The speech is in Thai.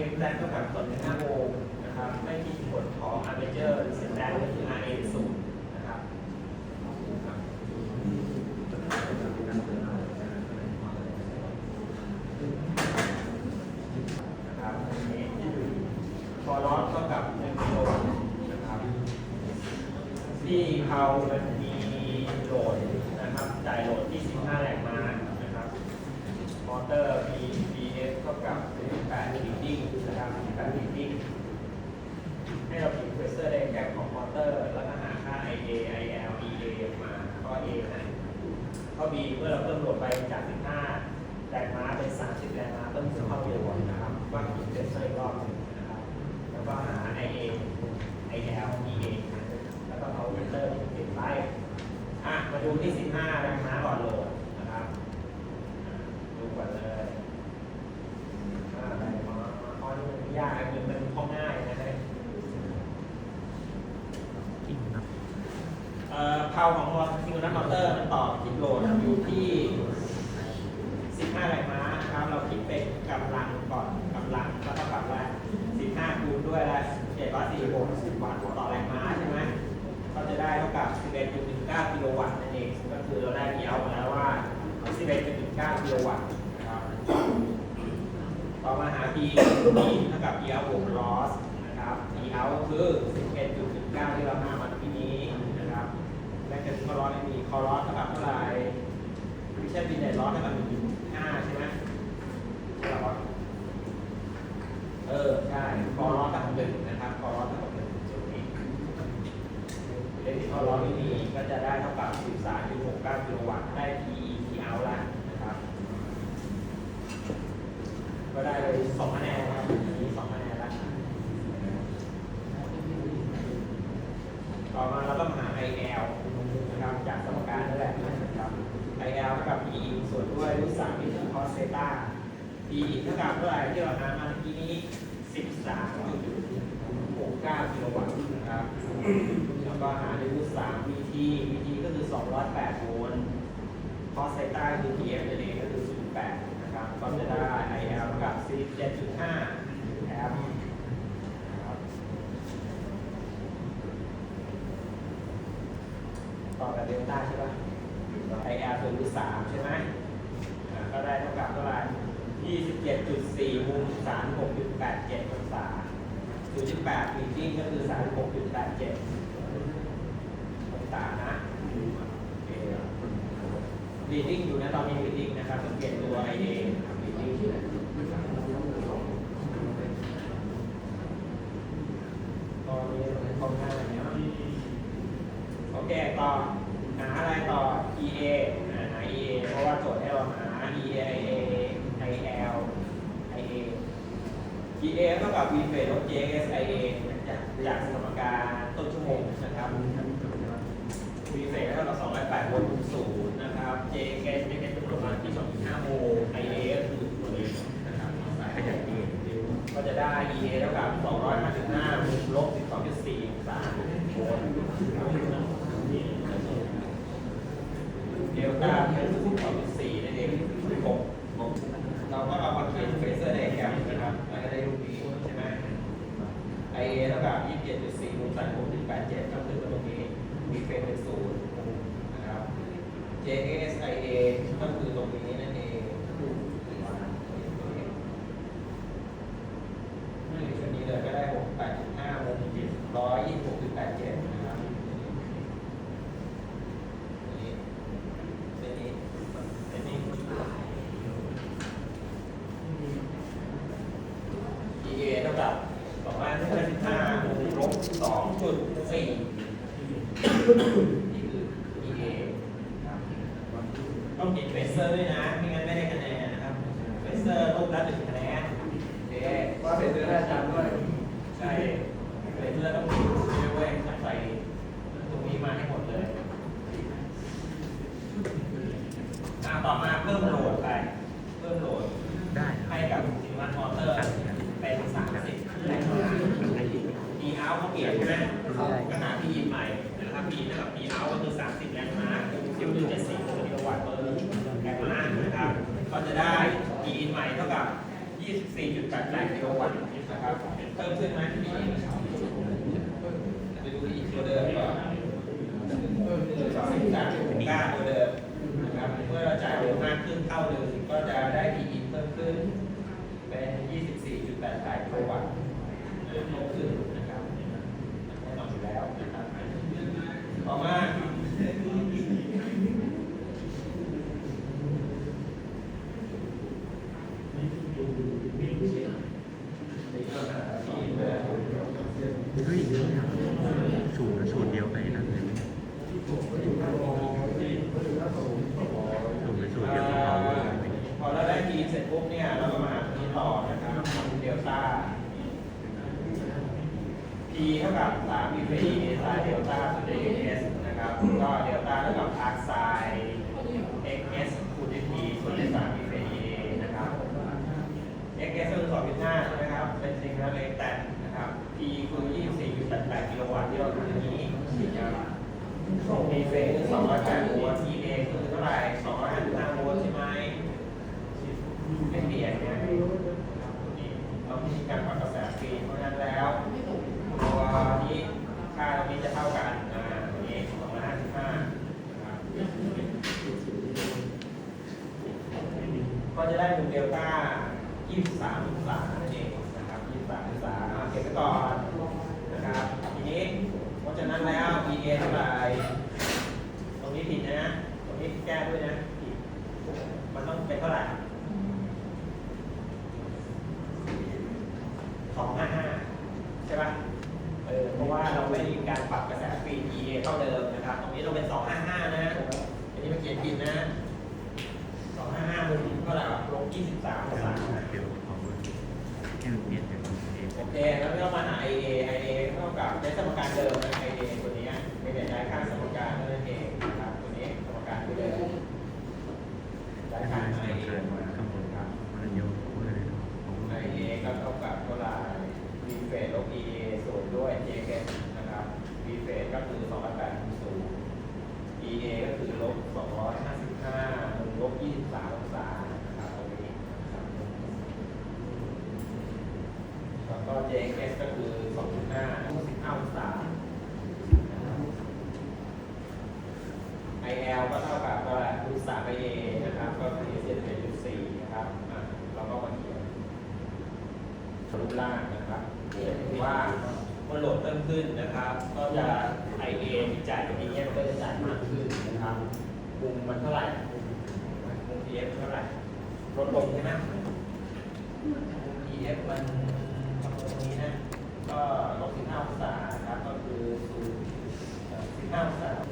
เรียนแจ้งเท่ากับส่วนหน้าโมงนะครับ ไม่มีผลของ Armature Resistance ก็คือ RA ศูนย์นะครับนะครับอันนี้ฟอร์ลอสเท่ากับ1กิโลนะครับ ที่เขามันมีโหลดนะครับจ่ายโหลดที่15แรงม้านะครับมอเตอร์ B BS เท่ากับ8ลิตติ้งนะครับ8ลิตติ้ง ให้เราพิมพ์เพรสเซอร์ไดแกรมของมอเตอร์ แล้วก็หาค่า IA IL EA มาก็ A นะ ข้อ B เมื่อเราเพิ่มโหลดไปจาก 15 แรงม้าเป็น 30 แรงม้าเพิ่มขึ้นเข้าเร็วนะครับว่ามพ์เพรสเซอร์อีกรอบหนึงนะครับ แล้วก็หา IA IL EA แล้วก็เอาเวกเตอร์ติดไปอะมาดูที่ 15 แรงม้าก่อนโหลดนะครับ ดูก่อนเลยอ่าแรงม้าข้อนี้มันยากอันนี้มันข้อง่ายนะฮะ เอ่อเพาของมอซิงเกิลนัทมอเตอร์มันต่อคิดโหลดอยู่ที่ 15แรงม้านะครับ เราคิดเป็นกำลังก่อนกำลังก็เท่ากับว่า15คูณด้วยละ746วัตต์ต่อแรงม้าใช่ไหมก็จะได้เท่ากับ 11.19 กิโลวัตต์นั่นเอง ก็คือเราได้พีเอามาแล้วว่า 11.19 กิโลวัตต์นะครับ ต่อมาหา P P เท่ากับ P out บวก loss นะครับ P out คือ 11.19 ที่เราหามาที่นี้นะครับแม้จะค อร้อนไม่มีคอร้อนเท่ากับเท่าไหร่ไม่ใช่บินเนตร้อนเท่ากับ1.5ใช่ไหมใช่หรอเออใช่คอร้อนเท่ากับหนึ่งนะครับคอร้อนเท่ากับหนึ่งจุดนี้เลขที่คอร้อนไม่มีก็จะได้เท่ากับ13.69กิโลวัตต์ได้ P P out ละนะครับ ก็ได้เลยสองคะแนนนะครับมีสองคะแนนล้วต่อมาเราก็มาหา IL ับจากสมการนั่นแหละนะครับ IL เท่ากับ P ส่วนด้วยรูทสามที่ถึง cos เซตา P เท่ากับเท่าไหร่ที่เราหามาเมื่อกี้นี้13.69กิโลวัตต์นะครับแล้วก็หาด้วยรูทสาม VT VT ก็คือ208โวลต์ cos เซตาคือ PM นั่นเองก็คือ0.8นะครับก็จะได้ IL เท่ากับ17.5มป์นะครับต่อับเดลต้าใช่ไหมไอแอลส่วนรูทสามใช่ไหมก็ได้เท่ากับเท่าไหร่ยี่สิบเจ็ดจุดสี่มุมสามหกจุดแปดเจ็ดองศาศูนย์จุดแปดปีกิ้งก็คือสามหกจุดแปดเจ็ดองศานะบีดิ้งอยู่นะตอนนี้บีดิ้งนะครับสังเกตตัวไอเอบีดิ้งตอนนี้เราให้ข้อมูเนะโอเคต่อ หาอะไรต่อ EA หา EA เพราะว่าโจทย์ให้เราหา EA IA IL IA EA เท่ากับ V เฟสลบ JS IA จากจากสมการต้นชั่วโมงนะครับวีเฟสเท่ากับ208โวลต์คูณศูนย์นะครับ J แกนจะเป็นประมาณที่2.5โมล IA คือตัวนี้นะครับขยันดีก็จะได้ EA เท่ากับ255ลบ12.4องศาโวลต์เดลต้าเป็น12.4นั่นเอง6เราก็เอามาเขียนเฟเซอร์ไดแกรมนะครับแล้วก็ได้รูปนี้ใช่ไหม IA เท่ากับ 27.4คูณ36.87ก็คือตรงนี้ มีเฟสเป็นศูนย์นะครับ JSIA ก็คือตรงนี้นั่นเองนี่ชุดนี้เลยก็ได้68.5วง126.87นะครับนี่เส้นนี้เส้นนี้ EA เท่ากับ255วงลบ2.4 นี่คือ EA ครับต้องเขียนเฟเซอร์ด้วยนะ ไม่งั้นไม่ได้คะแนนนะครับเฟเซอร์รูปละหนึ่งคะแนนโอเคว่าเป็นเรื่องอาจารย์ด้วย ใช่เฟเซอร์ต้องมีด้วยเว้ยต้องใส่ตรงนี้มาให้หมดเลยอะต่อมาเพิ่มโหลดไป เพิ่มโหลดได้ให้กับซิมวันมอเตอร์เป็น30แรงม้า P out เขาเปลี่ยนใช่ไหมก็หา P in ใหม่ ถ้าปีนะครับปีเอาก็คือ 30 แรงม้าคิวหนึ่งเจ็ดสิบกิโลวัตต์เปอร์แรงม้านะครับ ก็จะได้ปีนใหม่เท่ากับ 24.88กิโลวัตต์นะครับ เพิ่มขึ้นไหมปีไปดูอีกตัวเดิมก่อน23.9 ก็เดลต้าแล้วกับพาร์คไซเอ็กเอสคูณด้พีส่วนด้วสามมีเป็นเอนะครับเอ็กเอสคือสองจุดห้านะครับ เป็นสิ่งที่เลยแต่นะครับพีคือยี่สิบสี่จุดแปดแปดกิโลวัตต์ที่เราดูในนี้ส่งมีเฟสสองร้อยแปดโวลต์ทีคือเท่าไหร่สองร้อยห้าสิบห้าโวลต์ใช่ไหมไม่เปลี่ยนนะเราพิจารณาแบกระแสฟรีเพราะนั้นแล้ว ก็จะได้เป็นเดลต้า 23องศานั่นเองนะครับ 23องศาเก็บไว้ก่อนนะครับ ทีนี้เพราะฉะนั้นแล้วไหร่ตรงนี้ผิดนะ ตรงนี้แก้ด้วยนะผิดมันต้องเป็นเท่าไหร่2 5 ยี่สิบสามองศาสูตรเดียวกับเขาเลยแค่มันเปลี่ยนจากสูตรเองโอเค แล้วเรามาหา IA IA เท่ากับในสมการเดิมนะ IA ตัวนี้ไม่ได้ย้ายค่าสมการนั่นเองนะครับ ตัวนี้สมการที่เดิมย้ายค่า ใช่ IA ใช่ มา ข้างบน ครับ มันเยอะเลย ไอเอก็เท่ากับเท่าไหร่ v เฟสลบ e ส่วนด้วย j เนะครับ v เฟสก็คือ208คูณศูนย์ e a ก็คือลบ255ลบ23องศานะครับตรงนี้นะครับ แล้วก็ j ก็คือ 2.5ลบ15องศา IL ก็เท่ากับเท่าไหร่รูท3 IA นะครับ ก็คือเศษ1.4นะครับอะเราก็มาเขียนรูปร่างนะครับเห็นว่าเมื่อโหลดเพิ่มขึ้นนะครับ ก็จะ IA ที่จ่ายตรงนี้เนี่ยมันก็จะจ่ายมากขึ้นนะครับมุมมันเท่าไหร่มุม EF เท่าไหร่ลดลงใช่ไหมมุม EF มัน องศานะครับก็คือ0 15องศา